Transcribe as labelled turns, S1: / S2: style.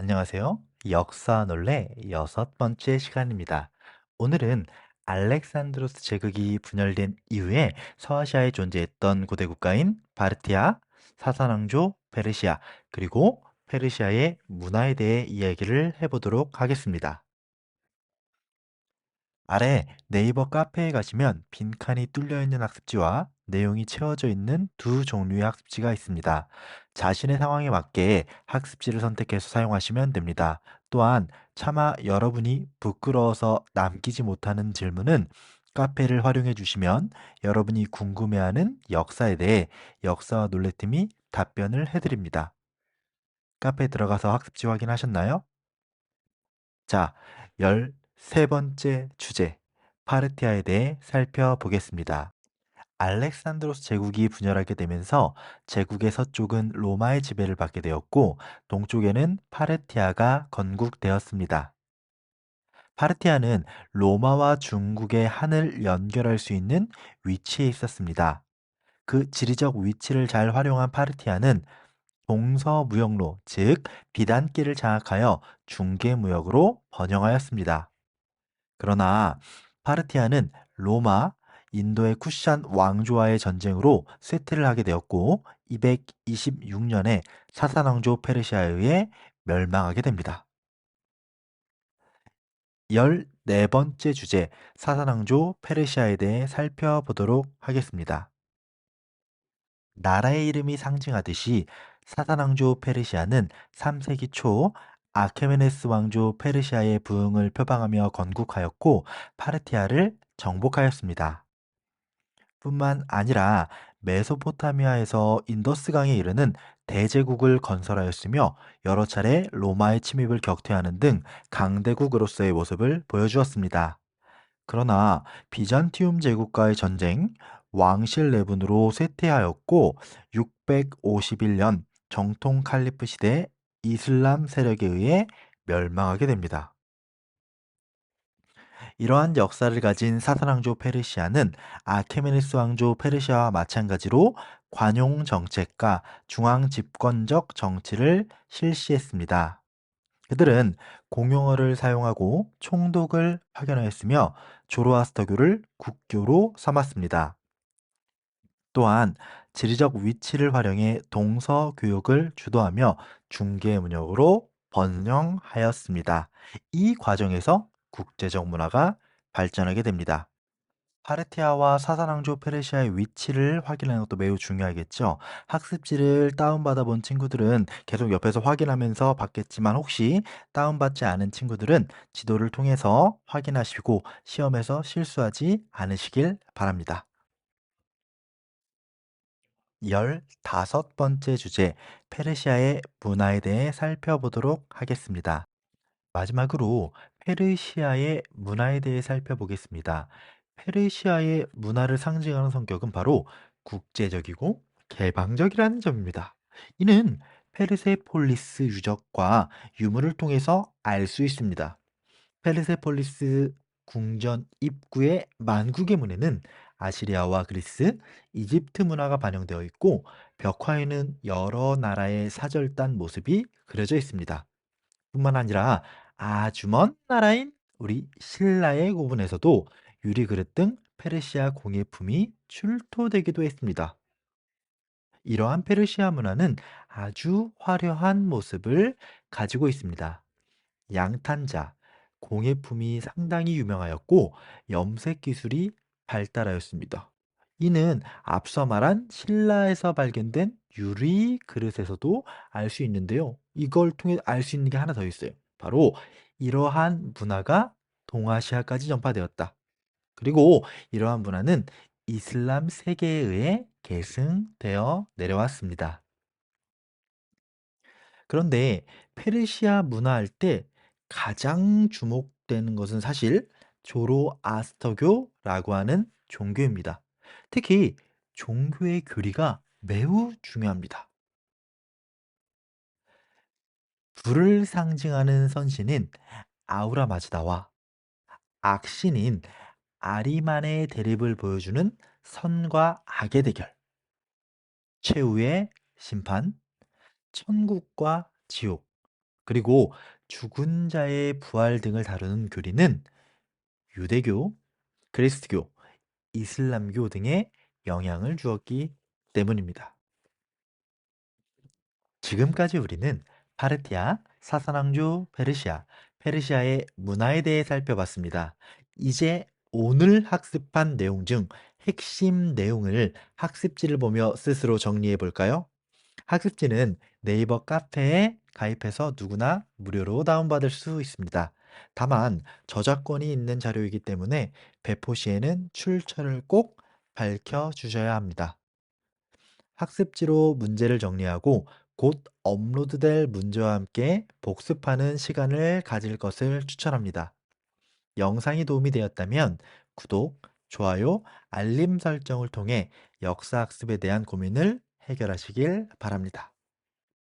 S1: 안녕하세요. 역사 논래 여섯 번째 시간입니다. 오늘은 알렉산드로스 제국이 분열된 이후에 서아시아에 존재했던 고대 국가인 바르티아, 사산왕조, 페르시아, 그리고 페르시아의 문화에 대해 이야기를 해보도록 하겠습니다. 아래 네이버 카페에 가시면 빈칸이 뚫려 있는 학습지와 내용이 채워져 있는 두 종류의 학습지가 있습니다. 자신의 상황에 맞게 학습지를 선택해서 사용하시면 됩니다. 또한 차마 여러분이 부끄러워서 남기지 못하는 질문은 카페를 활용해 주시면 여러분이 궁금해하는 역사에 대해 역사와 논래팀이 답변을 해드립니다. 카페에 들어가서 학습지 확인하셨나요? 자, 열 세 번째 주제, 파르티아에 대해 살펴보겠습니다. 알렉산드로스 제국이 분열하게 되면서 제국의 서쪽은 로마의 지배를 받게 되었고 동쪽에는 파르티아가 건국되었습니다. 파르티아는 로마와 중국의 한을 연결할 수 있는 위치에 있었습니다. 그 지리적 위치를 잘 활용한 파르티아는 동서무역로, 즉 비단길을 장악하여 중개무역으로 번영하였습니다. 그러나 파르티아는 로마, 인도의 쿠샨 왕조와의 전쟁으로 쇠퇴를 하게 되었고 226년에 사산 왕조 페르시아에 의해 멸망하게 됩니다. 14번째 주제 사산 왕조 페르시아에 대해 살펴보도록 하겠습니다. 나라의 이름이 상징하듯이 사산 왕조 페르시아는 3세기 초 아케메네스 왕조 페르시아의 부흥을 표방하며 건국하였고 파르티아를 정복하였습니다. 뿐만 아니라 메소포타미아에서 인더스강에 이르는 대제국을 건설하였으며 여러 차례 로마의 침입을 격퇴하는 등 강대국으로서의 모습을 보여주었습니다. 그러나 비잔티움 제국과의 전쟁, 왕실 내분으로 쇠퇴하였고 651년 정통 칼리프 시대 이슬람 세력에 의해 멸망하게 됩니다. 이러한 역사를 가진 사산왕조 페르시아는 아케메네스 왕조 페르시아와 마찬가지로 관용 정책과 중앙 집권적 정치를 실시했습니다. 그들은 공용어를 사용하고 총독을 파견하였으며 조로아스터교를 국교로 삼았습니다. 또한 지리적 위치를 활용해 동서 교육을 주도하며 중개 문역으로 번영하였습니다. 이 과정에서 국제적 문화가 발전하게 됩니다. 파르티아와 사산왕조 페르시아의 위치를 확인하는 것도 매우 중요하겠죠. 학습지를 다운받아 본 친구들은 계속 옆에서 확인하면서 봤겠지만 혹시 다운받지 않은 친구들은 지도를 통해서 확인하시고 시험에서 실수하지 않으시길 바랍니다. 열다섯 번째 주제, 페르시아의 문화에 대해 살펴보도록 하겠습니다. 마지막으로 페르시아의 문화에 대해 살펴보겠습니다. 페르시아의 문화를 상징하는 성격은 바로 국제적이고 개방적이라는 점입니다. 이는 페르세폴리스 유적과 유물을 통해서 알 수 있습니다. 페르세폴리스 궁전 입구의 만국의 문에는 아시리아와 그리스, 이집트 문화가 반영되어 있고 벽화에는 여러 나라의 사절단 모습이 그려져 있습니다. 뿐만 아니라 아주 먼 나라인 우리 신라의 고분에서도 유리 그릇 등 페르시아 공예품이 출토되기도 했습니다. 이러한 페르시아 문화는 아주 화려한 모습을 가지고 있습니다. 양탄자, 공예품이 상당히 유명하였고 염색 기술이 발달하였습니다. 이는 앞서 말한 신라에서 발견된 유리 그릇에서도 알 수 있는데요. 이걸 통해 알 수 있는 게 하나 더 있어요. 바로 이러한 문화가 동아시아까지 전파되었다. 그리고 이러한 문화는 이슬람 세계에 의해 계승되어 내려왔습니다. 그런데 페르시아 문화할 때 가장 주목되는 것은 사실 조로아스터교라고 하는 종교입니다. 특히 종교의 교리가 매우 중요합니다. 불을 상징하는 선신인 아우라 마즈다와 악신인 아리만의 대립을 보여주는 선과 악의 대결, 최후의 심판, 천국과 지옥, 그리고 죽은 자의 부활 등을 다루는 교리는 유대교, 그리스도교, 이슬람교 등에 영향을 주었기 때문입니다. 지금까지 우리는 파르티아, 사사랑조, 페르시아, 페르시아의 문화에 대해 살펴봤습니다. 이제 오늘 학습한 내용 중 핵심 내용을 학습지를 보며 스스로 정리해 볼까요? 학습지는 네이버 카페에 가입해서 누구나 무료로 다운받을 수 있습니다. 다만 저작권이 있는 자료이기 때문에 배포 시에는 출처를 꼭 밝혀 주셔야 합니다. 학습지로 문제를 정리하고 곧 업로드될 문제와 함께 복습하는 시간을 가질 것을 추천합니다. 영상이 도움이 되었다면 구독, 좋아요, 알림 설정을 통해 역사 학습에 대한 고민을 해결하시길 바랍니다.